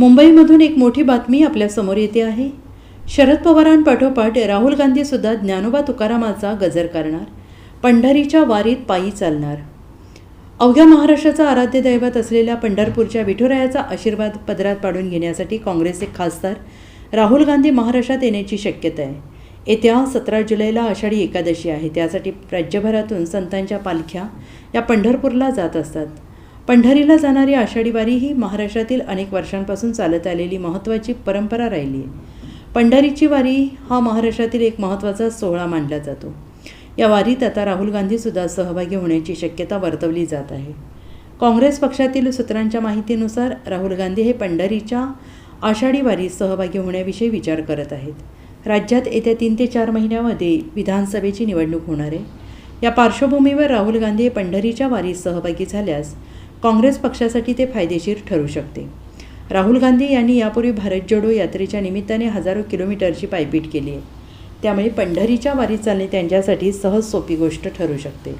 मुंबईमधून एक मोठी बातमी आपल्यासमोर येते आहे. शरद पवारांपाठोपाठ राहुल गांधीसुद्धा ज्ञानोबा तुकारामाचा गजर करणार पंढरीच्या वारीत पायी चालणार. अवघ्या महाराष्ट्राचा आराध्य दैवत असलेल्या पंढरपूरच्या विठुरायाचा आशीर्वाद पदरात पाडून घेण्यासाठी काँग्रेसचे खासदार राहुल गांधी महाराष्ट्रात येण्याची शक्यता आहे. येत्या सतरा जुलैला आषाढी एकादशी आहे. त्यासाठी राज्यभरातून संतांच्या पालख्या या पंढरपूरला जात असतात. पंढरीला जाणारी आषाढी वारी ही महाराष्ट्रातील अनेक वर्षांपासून चालत आलेली महत्त्वाची परंपरा राहिली. आहे पंढरीची वारी हा महाराष्ट्रातील एक महत्त्वाचा सोहळा मानला जातो. या वारीत आता राहुल गांधीसुद्धा सहभागी होण्याची शक्यता वर्तवली जात आहे. काँग्रेस पक्षातील सूत्रांच्या माहितीनुसार राहुल गांधी हे पंढरीच्या आषाढी वारीत सहभागी होण्याविषयी विचार करत आहेत. राज्यात येत्या तीन ते चार महिन्यामध्ये विधानसभेची निवडणूक होणार आहे. या पार्श्वभूमीवर राहुल गांधी हे पंढरीच्या वारीत सहभागी झाल्यास काँग्रेस पक्षासाठी ते फायदेशीर ठरू शकते. राहुल गांधी यांनी यापूर्वी भारत जोडो यात्रेच्या निमित्ताने हजारो किलोमीटरची पायपीट केली आहे. त्यामुळे पंढरीच्या वारीत चालणे त्यांच्यासाठी सहज सोपी गोष्ट ठरू शकते.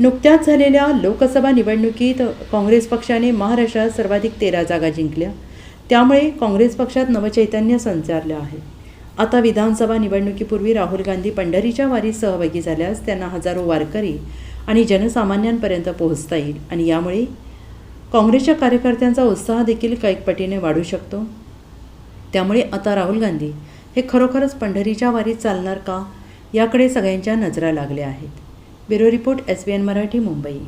नुकत्याच झालेल्या लोकसभा निवडणुकीत काँग्रेस पक्षाने महाराष्ट्रात सर्वाधिक तेरा जागा जिंकल्या. त्यामुळे काँग्रेस पक्षात नवचैतन्य संचारलं आहे. आता विधानसभा निवडणुकीपूर्वी राहुल गांधी पंढरीच्या वारीत सहभागी झाल्यास त्यांना हजारो वारकरी आणि जनसामान्यांपर्यंत पोहोचता येईल. आणि यामुळे काँग्रेसच्या कार्यकर्त्यांचा उत्साह देखील कैक पटीने वाढू शकतो. त्यामुळे आता राहुल गांधी हे खरोखरच पंढरीच्या वारीत चालणार का? याकडे सगळ्यांच्या नजरा लागल्या आहेत. Bureau report S B N Marathi Mumbai.